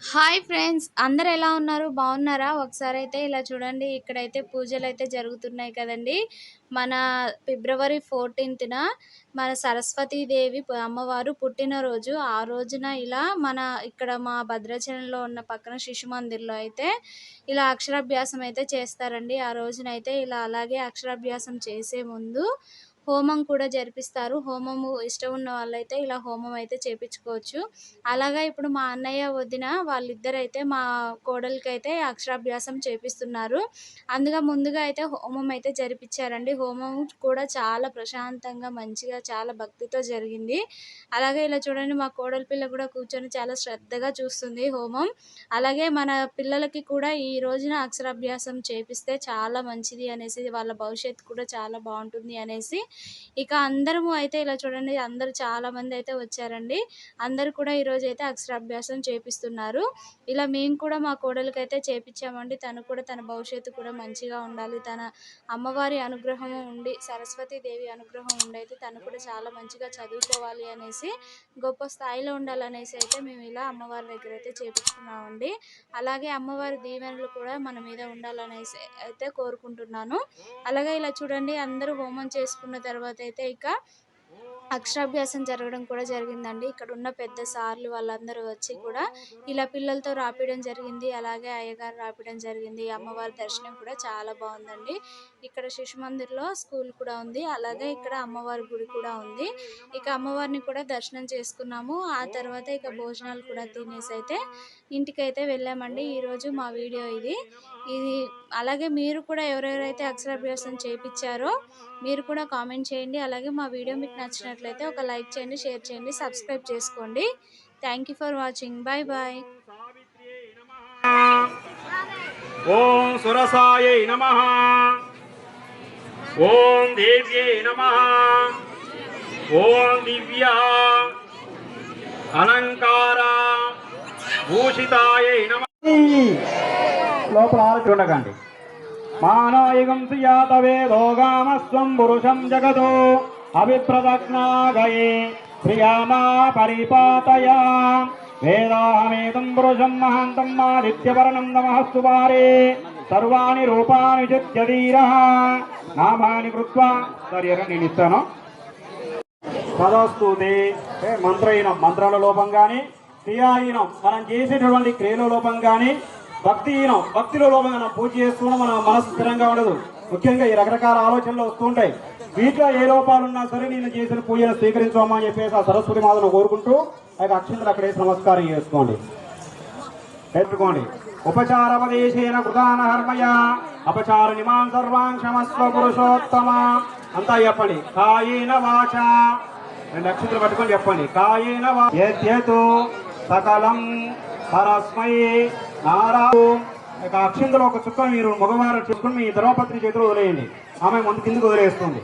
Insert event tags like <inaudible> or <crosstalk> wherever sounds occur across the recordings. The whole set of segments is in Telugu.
హాయ్ ఫ్రెండ్స్ అందరు ఎలా ఉన్నారు? బాగున్నారా? ఒకసారి అయితే ఇలా చూడండి ఇక్కడైతే పూజలు అయితే జరుగుతున్నాయి కదండి. మన ఫిబ్రవరి ఫోర్టీన్త్న మన సరస్వతీదేవి అమ్మవారు పుట్టినరోజు. ఆ రోజున ఇలా మన ఇక్కడ మా భద్రాచలంలో ఉన్న పక్కన శిశు మందిర్లో అయితే ఇలా అక్షరాభ్యాసం అయితే చేస్తారండి. ఆ రోజునైతే ఇలా అలాగే అక్షరాభ్యాసం చేసే ముందు హోమం కూడా జరిపిస్తారు. హోమము ఇష్టం ఉన్న వాళ్ళైతే ఇలా హోమం అయితే చేపించుకోవచ్చు. అలాగా ఇప్పుడు మా అన్నయ్య వదిన వాళ్ళిద్దరైతే మా కోడలికి అయితే అక్షరాభ్యాసం చేపిస్తున్నారు. అందుగా ముందుగా అయితే హోమం అయితే జరిపించారండి హోమం కూడా చాలా ప్రశాంతంగా మంచిగా చాలా భక్తితో జరిగింది. అలాగే ఇలా చూడండి మా కోడలి పిల్ల కూడా కూర్చొని చాలా శ్రద్ధగా చూస్తుంది హోమం. అలాగే మన పిల్లలకి కూడా ఈ రోజున అక్షరాభ్యాసం చేపిస్తే చాలా మంచిది అనేసి వాళ్ళ భవిష్యత్తు కూడా చాలా బాగుంటుంది అనేసి ఇక అందరము అయితే ఇలా చూడండి అందరూ చాలా మంది అయితే వచ్చారండి. అందరూ కూడా ఈరోజు అయితే అక్షరాభ్యాసం చేపిస్తున్నారు. ఇలా మేము కూడా మా కోడలికి అయితే చేపించామండి తను కూడా తన భవిష్యత్తు కూడా మంచిగా ఉండాలి. తన అమ్మవారి అనుగ్రహం ఉండి సరస్వతి దేవి అనుగ్రహం ఉండి అయితే తను కూడా చాలా మంచిగా చదువుకోవాలి అనేసి గొప్ప స్థాయిలో ఉండాలనేసి అయితే మేము ఇలా అమ్మవారి దగ్గర అయితే చేపించుకున్నామండి అలాగే అమ్మవారి దీవెనలు కూడా మన మీద ఉండాలనేసి అయితే కోరుకుంటున్నాను. అలాగే ఇలా చూడండి అందరూ హోమం చేసుకున్న తర్వాత అయితే ఇక అక్షరాభ్యాసం జరగడం కూడా జరిగిందండి. ఇక్కడ ఉన్న పెద్ద సార్లు వాళ్ళందరూ వచ్చి కూడా ఇలా పిల్లలతో రాపియడం జరిగింది. అలాగే అయ్యగారు రాపియడం జరిగింది. అమ్మవారి దర్శనం కూడా చాలా బాగుందండి. ఇక్కడ శిశు మందిర్లో స్కూల్ కూడా ఉంది. అలాగే ఇక్కడ అమ్మవారి గుడి కూడా ఉంది. ఇక అమ్మవారిని కూడా దర్శనం చేసుకున్నాము. ఆ తర్వాత ఇక భోజనాలు కూడా తినేసి అయితే ఇంటికైతే వెళ్ళామండి. ఈరోజు మా వీడియో ఇది. ఇది అలాగే మీరు కూడా ఎవరెవరైతే అక్షరాభ్యాసం చేయించారో మీరు కూడా కామెంట్ చేయండి. అలాగే మా వీడియో మీకు నచ్చినట్లయితే ఒక లైక్ చేయండి షేర్ చేయండి సబ్స్క్రైబ్ చేసుకోండి. Thank you for watching bye bye ఓం సురసాయ నమ. ఓం దేవ్యే నమ. ఓం దివ్య. అలంకార. భూషితాయ నమ. లోపల ఆలోచన మానాయుగం మానవయుగం సుయాతవే లోగామస్వం పురుషం జగదో అభిప్రదజ్ఞాగయే ప్రియామా పరిపాతయా. వేదాహమేదం పురుషం మహాంతం ఆదిత్యవర్ణం నమస్తు వారే సర్వాణి రూపాని విచిత్యధీర నామాని కృత్వా. సరే నేను ఇస్తాను. పదోస్తూతి మంత్రహీనం మంత్రాల లోపం కానీ క్రియాహీనం మనం చేసేటటువంటి క్రియల లోపం కానీ భక్తిహీనం భక్తిలో లోపం మనం పూజ చేసుకోవడం మన మనసు స్థిరంగా ఉండదు. ముఖ్యంగా ఈ రకరకాల ఆలోచనలు వస్తుంటాయి. వీటిలో ఏ లోపాలు ఉన్నా సరే నేను చేసిన పూజను స్వీకరించమా అని చెప్పేసి ఆ సరస్వతి మాతను కోరుకుంటూ ఆ యొక్క అక్షంతలు అక్కడే నమస్కారం చేసుకోండి. పెట్టుకోండి. ఉపచారపదేశేన కృతాన హర్మయ అపచార నిమాన్ సర్వాన్ క్షమస్వ పురుషోత్తమ. అంతా చెప్పండి. కాయేన వాచ. రెండు అక్షంతలు పట్టుకొని చెప్పండి. కాయేన వాచేతు సకలం పరస్మై నారాయణ. ఇక అక్షంతలు ఒక చుక్క మీరు మగవారు చూసుకుని మీ ద్రౌపత్రి చేతిలో వదిలేయండి. ఆమె ముందు కిందకు వదిలేస్తుంది.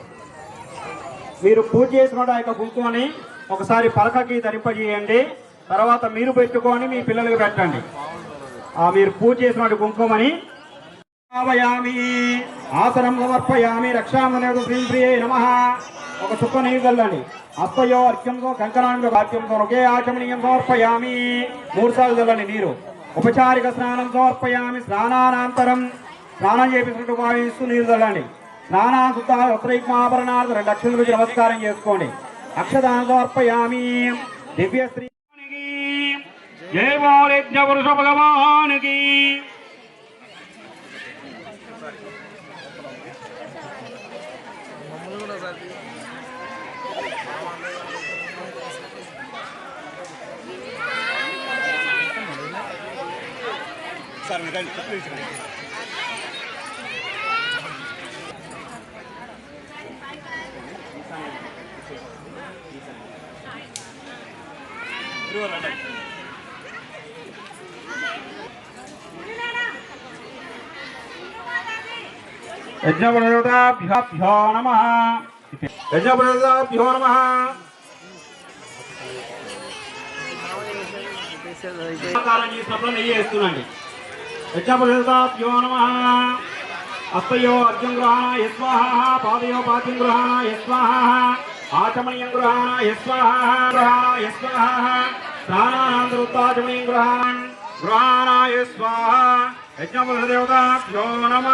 మీరు పూజ చేసిన ఆ యొక్క గుంకుని ఒకసారి పలకకి ధరింపజేయండి. తర్వాత మీరు పెట్టుకొని మీ పిల్లలకి పెట్టండి. మీరు పూజ చేసినట్టు కుంకుమని ఆవయామి ఆసనం సమర్పయామి రక్షామనేదు శ్రీ ప్రియే నమ. ఒక చుక్క నీరు చల్లండి అప్పయో అర్ఘ్యంతో కంకణాంగ వాక్యంతో ఒకే ఆచమనీయం సమర్పయామి మూడు సార్లు చల్లండి నీరు. ఉపచారిక స్నానం సమర్పయామి స్నానానంతరం స్నానం చేపించినట్టు భావిస్తూ నీరు చల్లండి స్నానాశుద్ధ వస్త్రైక్మాభరణాలు రెండు లక్షల గురించి నమస్కారం చేసుకోండి. అక్షదానం సమర్పయామి దివ్య జయ పురుష భగవానికి యజ్ఞపురదేవతాభ్యో నమ యజ్ఞపురదేవతాభ్యో నమ నమస్కారం చేసినప్పుడు నెయ్యి నమ। హస్తయో అర్జున్ గృహాణ యస్వాహ పాదయో పాతిం గృహాణ యస్వాహ ఆచమనీయం గృహాణ యస్వాహ గృహాణ యస్వాహ స్నానానంతరుత్తాచమనీయం గృహాణ గృహాణాయ స్వాహ యజ్ఞదేవతాభ్యో నమ।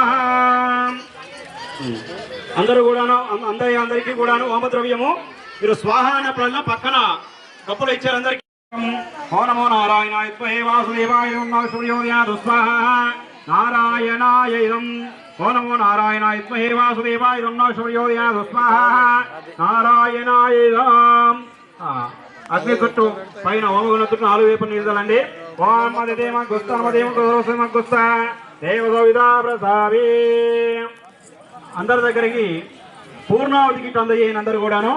అందరూ కూడాను అందరి అందరికీ కూడాను హోమద్రవ్యము మీరు స్వాహ అనే ప్రజల పక్కన కప్పులు ఇచ్చారు అందరికీ. ఓ నమో నారాయణాయ త్వహే వాసుదేవాయ సూర్యోదయాదు స్వాహ నారాయణాయ ఇదం. ఓ నమో వాసుదేవాయ సూర్యోదయాదు స్వాహ నారాయణాయ ఇదం. అగ్ని చుట్టూ పైన ఓమగుణ చుట్టూ నాలుగు వైపు నిలుదలండి. ఓం మదిదేమ గుస్త మదేమ గుస్త గుస్త దేవదవిదా అందరి దగ్గరికి పూర్ణావతికి అందజేయని అందరు కూడాను.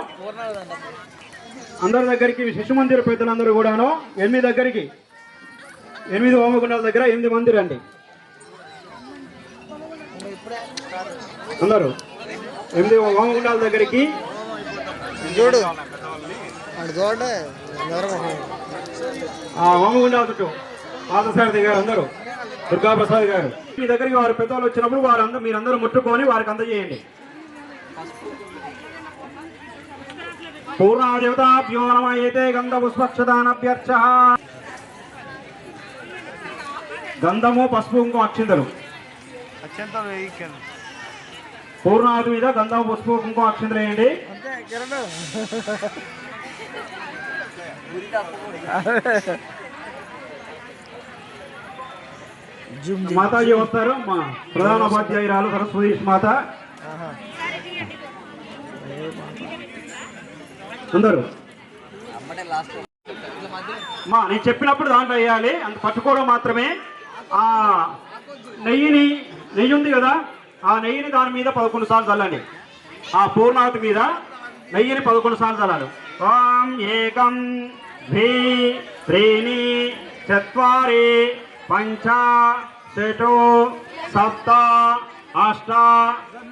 అందరి దగ్గరికి శిశు మందిర పెద్దలందరూ కూడాను. ఎనిమిది దగ్గరికి ఎనిమిది హోమగుండాల దగ్గర ఎనిమిది మంది రండి అందరూ ఎనిమిది హోమగుండాల దగ్గరికి. చూడు. ఆ హోమగుండాల చుట్టూ పాదసారథి గారు అందరూ. దుర్గాప్రసాద్ గారు. మీ దగ్గరికి వారు పెద్దవాళ్ళు వచ్చినప్పుడు వారందరూ మీరందరూ ముట్టుకొని వారికి అందజేయండి. పూర్ణాదేవతాభ్యో నమ ఏతే గంధ పుష్పక్షదానభ్యర్చ గంధము పసుపు ఇంకో అక్షింతలు. పూర్ణాది మీద గంధము పసుపు ఇంకో అక్షింతలు వేయండి. అంతే <laughs> మాతాజీ వస్తారు. మా ప్రధాన ఉపాధ్యాయురాలు సరస్వతి మాత. అందరూ. మా నేను చెప్పినప్పుడు దాంట్లో వేయాలి. అంత పట్టుకోవడం మాత్రమే. ఆ నెయ్యిని నెయ్యి ఉంది కదా ఆ నెయ్యిని దాని మీద పదకొండు సార్లు చల్లండి. ఆ పూర్ణావతి మీద నెయ్యిని పదకొండు సార్లు చల్లాలి. ఓం ఏకం ద్వి త్రీని చత్వారి పంచ షటు సప్త అష్ట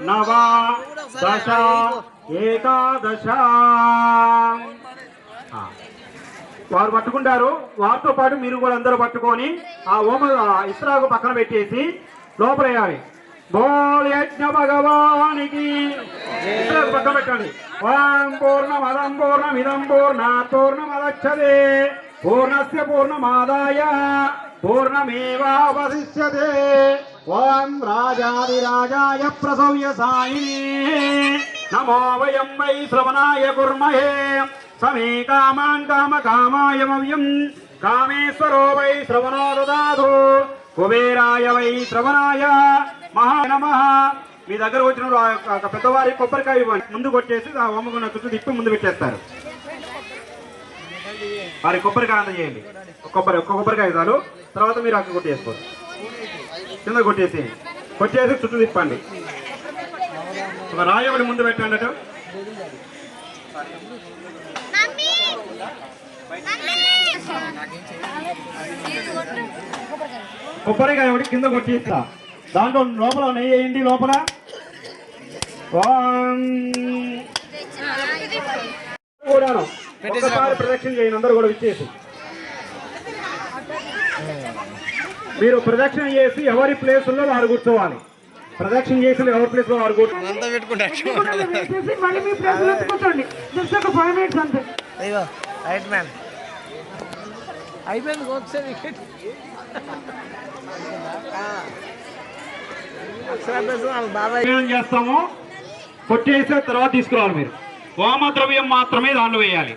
నవ దశ ఏకాదశ వారు పట్టుకుంటారు. వారితో పాటు మీరు కూడా అందరూ పట్టుకొని ఆ ఓమ ఆ ఇస్రాకు పక్కన పెట్టేసి లోపలేయాలి. బోల్ యజ్ఞ భగవానికి ఇస్రాకు పక్కన పెట్టండి. ఓం పూర్ణమదం పూర్ణమిదం పూర్ణ పూర్ణమదచ్చదే పూర్ణస్య పూర్ణమాదాయ. పూర్ణమేవావశిష్యతే ఓం రాజాదిరాజాయ ప్రసవ్య సాయినే నమో వయం వై శ్రవణాయ కుర్మహే సమే కామాన్ కామ కామాయమవ్యం కామేశ్వరో వై శ్రవణో దదాతు కుబేరాయ వై శ్రవణాయ మహా నమ మీ దగ్గర వచ్చిన ఆ యొక్క పెద్దవారి కొబ్బరికాయ ఇవ్వండి. ముందు కొట్టేసి ఆ హోమగుండ చుట్టూ తిప్పి ముందు పెట్టేస్తారు. వారి కొబ్బరికాయ అందజేయండి కొబ్బరి ఒక్క కొబ్బరికాయ చాలు. తర్వాత మీరు అక్కడ కొట్టేసుకోవచ్చు కింద కొట్టేసి కొట్టేసి చుట్టూ తిప్పండి. ఒక రాయి ఒకటి ముందు పెట్టండి అటు. కొబ్బరికాయ ఒకటి కింద కొట్టేస్తా. దాంట్లో లోపల నెయ్యి వేయండి లోపల. కూడాను ఒక్కసారి ప్రదక్షిణ చేయండి అందరూ కూడా మీరు ప్రదక్షిణ చేసి ఎవరి ప్లేసుల్లో వారు కూర్చోవాలి. ప్రదక్షిణ చేసి ఎవరి ప్లేస్లో వారు అయిపోయింది ఒకసారి చేస్తాము కొట్టేసిన తర్వాత తీసుకురావాలి మీరు. వామ ద్రవ్యం మాత్రమే దాంట్లో వేయాలి.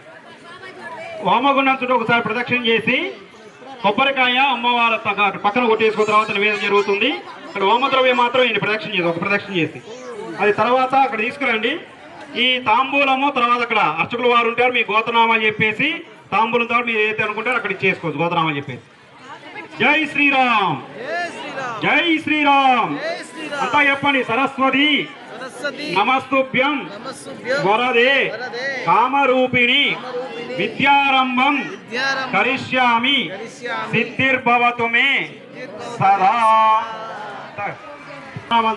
వామగుండం చుట్టూ ఒకసారి ప్రదక్షిణ చేసి కొబ్బరికాయ అమ్మవారి పక్కన కొట్టేసుకున్న తర్వాత నివేదన జరుగుతుంది. అక్కడ వామద్రవ్యం మాత్రం ఈయన ప్రదక్షిణ చేసి ఒక ప్రదక్షిణ చేసి. అది తర్వాత అక్కడ తీసుకురండి. ఈ తాంబూలము తర్వాత అక్కడ అర్చకులు వారు ఉంటారు మీ గోతనామాలు చెప్పేసి తాంబూలం తర్వాత మీరు ఏదైతే అనుకుంటారో అక్కడ చేసుకోవచ్చు గోతనామాలు చెప్పేసి. జై శ్రీరామ్! జై శ్రీరామ్! అంతా చెప్పండి సరస్వతి! నమస్తుభ్యం. వరదే. కామరూపిణి. విద్యారంభం. విద్యారం కరిష్యామి. సిద్ధిర్భవతు మే సదా.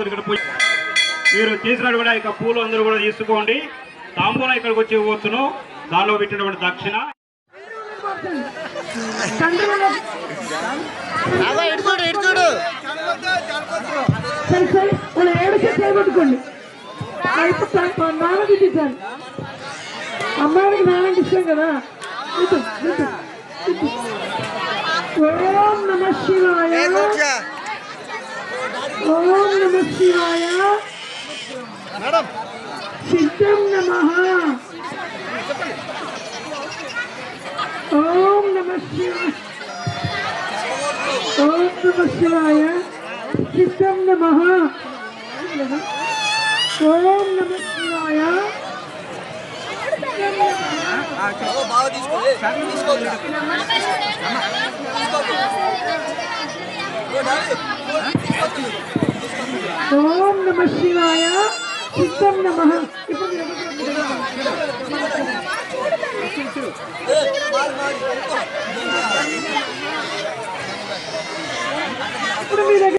ఇక్కడ మీరు చేసినట్టు కూడా ఇక పూలు అందరూ కూడా తీసుకోండి. తాంబూలం ఇక్కడికి వచ్చి ఇవ్వచ్చును. దానిలో పెట్టినటువంటి దక్షిణ. సరే సరే ఏడు పెట్టుకోండి అయిపోయి నాన్నకి ఇచ్చాను అమ్మాయికి నాన్నకి ఇష్టం కదా? ఓం నమ శివాయ. ఓం నమ శివాయ. సిద్ధం నమ. ఓం నమ శివాయ. ఓం నమ శివాయ. సిద్ధం నమ. ఓం నమ శివాయ ఓం నమ శివాయ సిద్ధం నమ ఇప్పుడు మీరు ఇప్పుడు మీ దగ్గర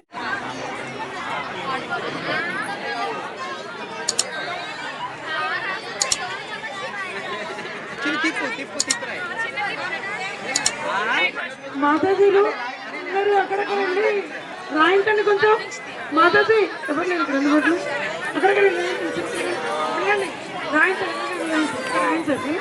తిప్పు తిప్పు తిప్పు మాతాజీలు అందరూ అక్కడక్కడ ఉండి రాయించండి కొంచెం. మాతాజీ ఎవరు లేరు ఇక్కడ రెండు రోజులు అక్కడికి వెళ్ళండి రాయించండి రాయించండి రాయించండి.